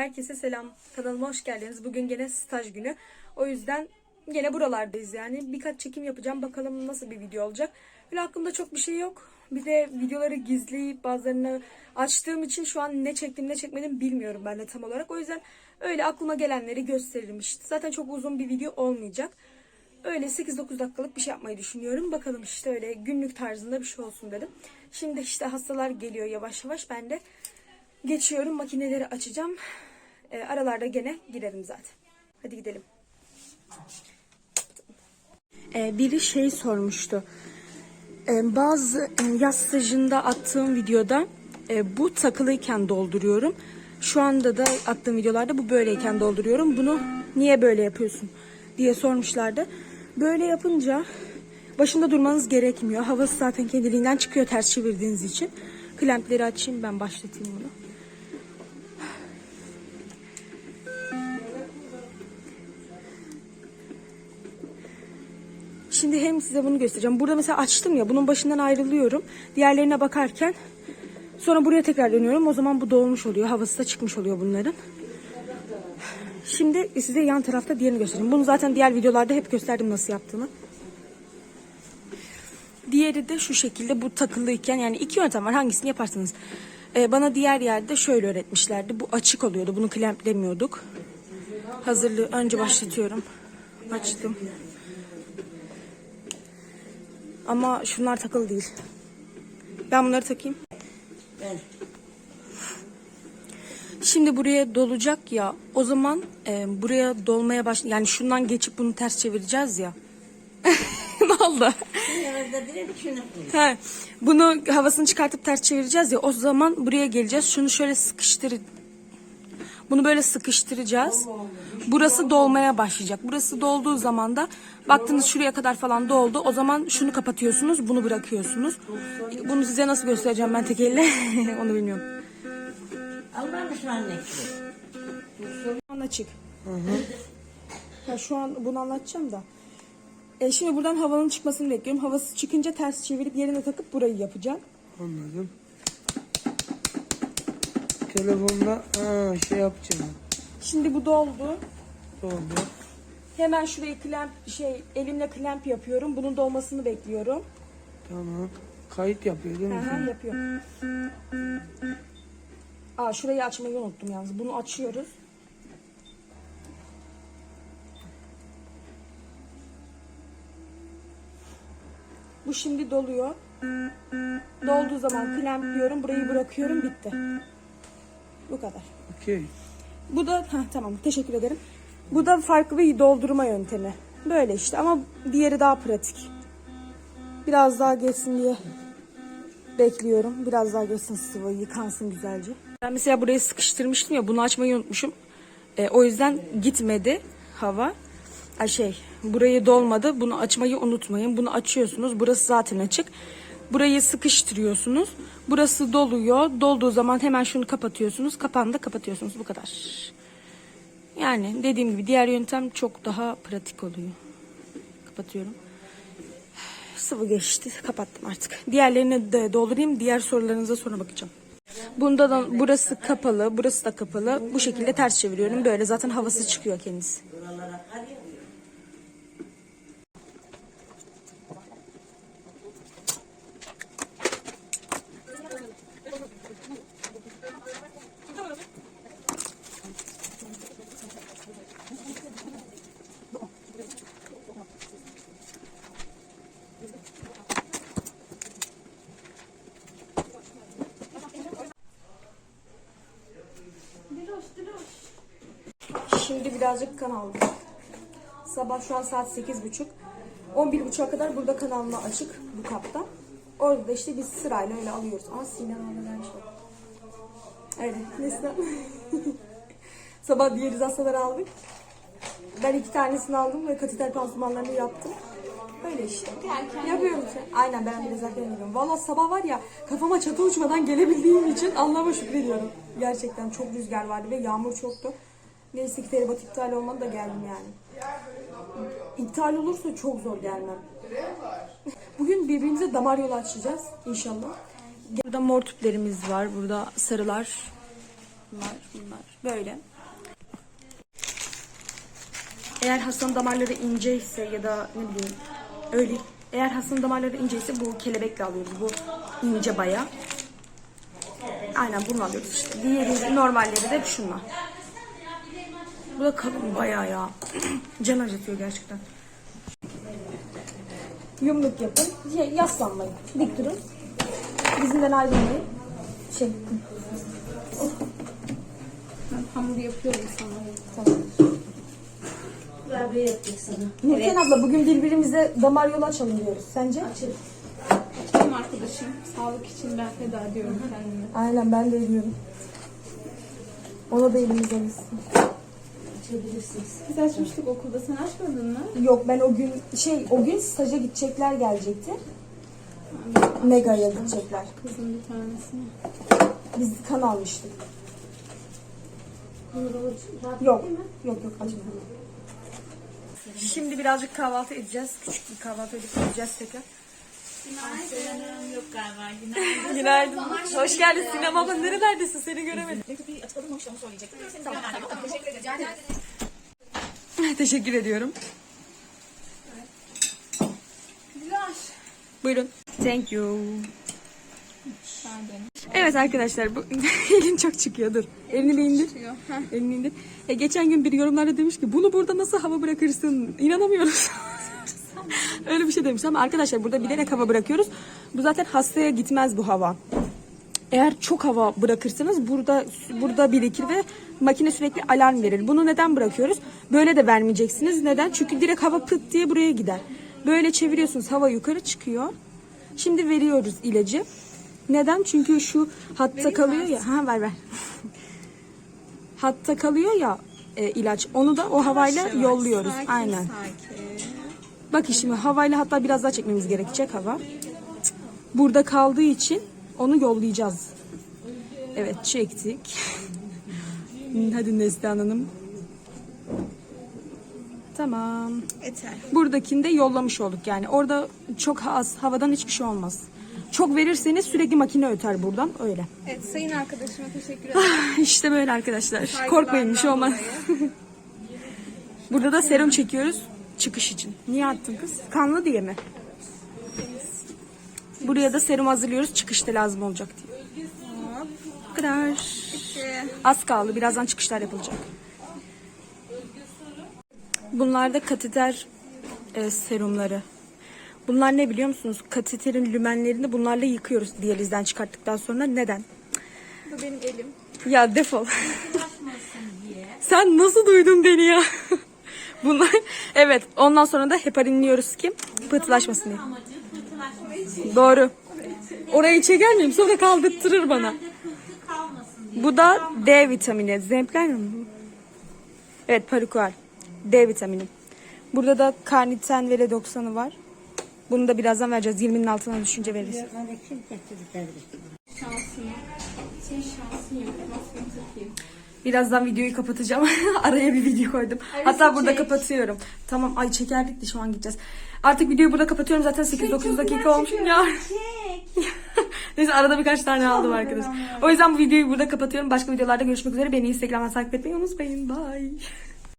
Herkese selam. Kanalıma hoş geldiniz. Bugün gene staj günü. O yüzden gene buralardayız yani. Birkaç çekim yapacağım. Bakalım nasıl bir video olacak. Öyle aklımda çok bir şey yok. Bir de videoları gizleyip bazılarını açtığım için şu an ne çektim ne çekmedim bilmiyorum ben de tam olarak. O yüzden öyle aklıma gelenleri gösteririm işte. Zaten çok uzun bir video olmayacak. Öyle 8-9 dakikalık bir şey yapmayı düşünüyorum. Bakalım işte öyle günlük tarzında bir şey olsun dedim. Şimdi işte hastalar geliyor yavaş yavaş. Ben de geçiyorum makineleri açacağım. E, aralarda gene girerim zaten. Hadi gidelim. E, biri şey sormuştu. E, bazı yaz stajında attığım videoda e, bu takılıyken dolduruyorum. Şu anda da attığım videolarda bu böyleyken dolduruyorum. Bunu niye böyle yapıyorsun diye sormuşlardı. Böyle yapınca başında durmanız gerekmiyor. Havası zaten kendiliğinden çıkıyor ters çevirdiğiniz için. Klampleri açayım ben başlatayım bunu. Şimdi hem size bunu göstereceğim. Burada mesela açtım ya bunun başından ayrılıyorum. Diğerlerine bakarken sonra buraya tekrar dönüyorum. O zaman bu dolmuş oluyor. Havası da çıkmış oluyor bunların. Şimdi size yan tarafta diğerini göstereyim. Bunu zaten diğer videolarda hep gösterdim nasıl yaptığını. Diğeri de şu şekilde bu takılıyken yani iki yöntem var hangisini yaparsanız. Ee, bana diğer yerde şöyle öğretmişlerdi. Bu açık oluyordu. Bunu klamplemiyorduk. Hazırlığı önce başlatıyorum. Açtım. Ama şunlar takılı değil. Ben bunları takayım. Şimdi buraya dolacak ya. O zaman e, buraya dolmaya baş yani şundan geçip bunu ters çevireceğiz ya. ne oldu? He, bunu havasını çıkartıp ters çevireceğiz ya. O zaman buraya geleceğiz. Şunu şöyle sıkıştır. Bunu böyle sıkıştıracağız. Burası dolmaya başlayacak. Burası dolduğu zaman da baktınız şuraya kadar falan doldu. O zaman şunu kapatıyorsunuz, bunu bırakıyorsunuz. Bunu size nasıl göstereceğim ben tek elle onu bilmiyorum. Allah mı anne? Şu an açık. Ya şu an bunu anlatacağım da. E şimdi buradan havanın çıkmasını bekliyorum. Havası çıkınca ters çevirip yerine takıp burayı yapacağım. Anladım. Telefonda ha, şey yapacağım. Şimdi bu doldu. Doğru. Hemen şurayı klemp şey elimle klemp yapıyorum. Bunun dolmasını bekliyorum. Tamam. Kayıt yapıyor değil mi? Aha, yapıyorum. Aa şurayı açmayı unuttum yalnız. Bunu açıyoruz. Bu şimdi doluyor. Dolduğu zaman klempliyorum. Burayı bırakıyorum. Bitti. Bu kadar. Okey. Bu da ha tamam teşekkür ederim. Bu da farklı bir doldurma yöntemi. Böyle işte ama diğeri daha pratik. Biraz daha geçsin diye bekliyorum. Biraz daha geçsin sıvı yıkansın güzelce. Ben mesela burayı sıkıştırmıştım ya bunu açmayı unutmuşum. E, o yüzden gitmedi hava. Ay şey burayı dolmadı. Bunu açmayı unutmayın. Bunu açıyorsunuz. Burası zaten açık. Burayı sıkıştırıyorsunuz. Burası doluyor. Dolduğu zaman hemen şunu kapatıyorsunuz. Kapağını da kapatıyorsunuz. Bu kadar. Yani dediğim gibi diğer yöntem çok daha pratik oluyor. Kapatıyorum. Sıvı geçti. Kapattım artık. Diğerlerini de doldurayım. Diğer sorularınıza sonra bakacağım. Bunda da burası kapalı, burası da kapalı. Bu şekilde ters çeviriyorum. Böyle zaten havası çıkıyor kendisi. Şimdi birazcık kan aldım. Sabah şu an saat 8.30. 11.30'a kadar burada kan alma açık bu kapta. Orada da işte biz sırayla öyle alıyoruz. Ama Sinan abi vermiş bak. Öyle. Neslihan. Sabah diğer hastaları aldık. Ben iki tanesini aldım ve kateter pansumanlarını yaptım. Öyle işte. Yapıyorum işte. Aynen ben bir zaten yapıyorum. Valla sabah var ya kafama çatı uçmadan gelebildiğim için Allah'ıma şükrediyorum. Gerçekten çok rüzgar vardı ve yağmur çoktu. Neyse ki feribat iptal olmadı da geldim yani. İptal olursa çok zor gelmem. Bugün birbirimize damar yolu açacağız inşallah. Burada mor tüplerimiz var. Burada sarılar. Bunlar, bunlar. Böyle. Eğer hastanın damarları inceyse ya da ne bileyim öyle eğer hastanın damarları inceyse bu kelebekle alıyoruz. Bu ince baya. Aynen bunu alıyoruz işte. Diğeri normalleri de şunlar. Bu da kalın bayağı ya. Can acıtıyor gerçekten. Yumruk yapın. Şey, yaslanmayın. Dik durun. Bizimden ayrılmayın. Şey. Ben hamur yapıyorum sana. Tamam. Kurabiye yapacak sana. Nurten abla bugün birbirimize damar yolu açalım diyoruz. Sence? Açın. Benim arkadaşım sağlık için ben feda ediyorum kendimi. Aynen ben de ediyorum. Ona da elimiz alışsın. Açabilirsiniz. Biz açmıştık okulda sen açmadın mı? Yok ben o gün şey o gün staja gidecekler gelecekti. Mega'ya gidecekler. Kızın bir tanesini. Biz kan almıştık. Yok. Yok yok açmadım. Şimdi birazcık kahvaltı edeceğiz. Küçük bir kahvaltı edip gideceğiz tekrar. Günaydın. Yok galiba. Günaydın. Günaydın. Hoş geldin Sinem abla. Nerelerdesin? Seni göremedim. Teşekkür ediyorum. Buyurun. Thank you. Evet arkadaşlar bu elin çok çıkıyor dur. Elini bir indir. Elini indir. E, geçen gün bir yorumlarda demiş ki bunu burada nasıl hava bırakırsın? İnanamıyoruz. Öyle bir şey demiş ama arkadaşlar burada bilerek hava bırakıyoruz. Bu zaten hastaya gitmez bu hava. Eğer çok hava bırakırsanız burada burada birikir ve makine sürekli alarm verir. Bunu neden bırakıyoruz? Böyle de vermeyeceksiniz. Neden? Çünkü direkt hava pıt diye buraya gider. Böyle çeviriyorsunuz hava yukarı çıkıyor. Şimdi veriyoruz ilacı. Neden? Çünkü şu hatta kalıyor ya. Ha ver ver. hatta kalıyor ya e, ilaç. Onu da o havayla yolluyoruz. Sakin, Aynen. Sakin. Bak şimdi havayla hatta biraz daha çekmemiz gerekecek hava. Burada kaldığı için onu yollayacağız. Evet çektik. Hadi Neslihan Hanım. Tamam. Yeter. Buradakini de yollamış olduk yani. Orada çok az havadan hiçbir şey olmaz. Çok verirseniz sürekli makine öter buradan öyle. Evet sayın arkadaşıma teşekkür ederim. işte böyle arkadaşlar. Korkmayın bir şey olmaz. Burada da serum çekiyoruz çıkış için. Niye attın kız? Kanlı diye mi? Buraya da serum hazırlıyoruz çıkışta lazım olacak diye. Bu kadar. Az kaldı. Birazdan çıkışlar yapılacak. Bunlar da kateter e, serumları. Bunlar ne biliyor musunuz? Kateterin lümenlerini bunlarla yıkıyoruz diyalizden çıkarttıktan sonra. Neden? Bu benim elim. Ya defol. Sen nasıl duydun beni ya? Bunlar evet ondan sonra da heparinliyoruz ki pıhtılaşmasın diye. Doğru. Orayı çeker miyim? Sonra kaldırtırır bana. Bu da D vitamini. Zempler mi? Evet parikuar. D vitamini. Burada da karniten ve redoksanı var. Bunu da birazdan vereceğiz. 20'nin altına düşünce veririz. Şansını. Senin şansın yok. Birazdan videoyu kapatacağım. Araya bir video koydum. Hatta burada kapatıyorum. Tamam ay çekerdik de şu an gideceğiz. Artık videoyu burada kapatıyorum. Zaten 8-9 dakika olmuş. Ya. Neyse arada birkaç tane aldım arkadaş. O yüzden bu videoyu burada kapatıyorum. Başka videolarda görüşmek üzere. Beni Instagram'dan takip etmeyi unutmayın. Bye.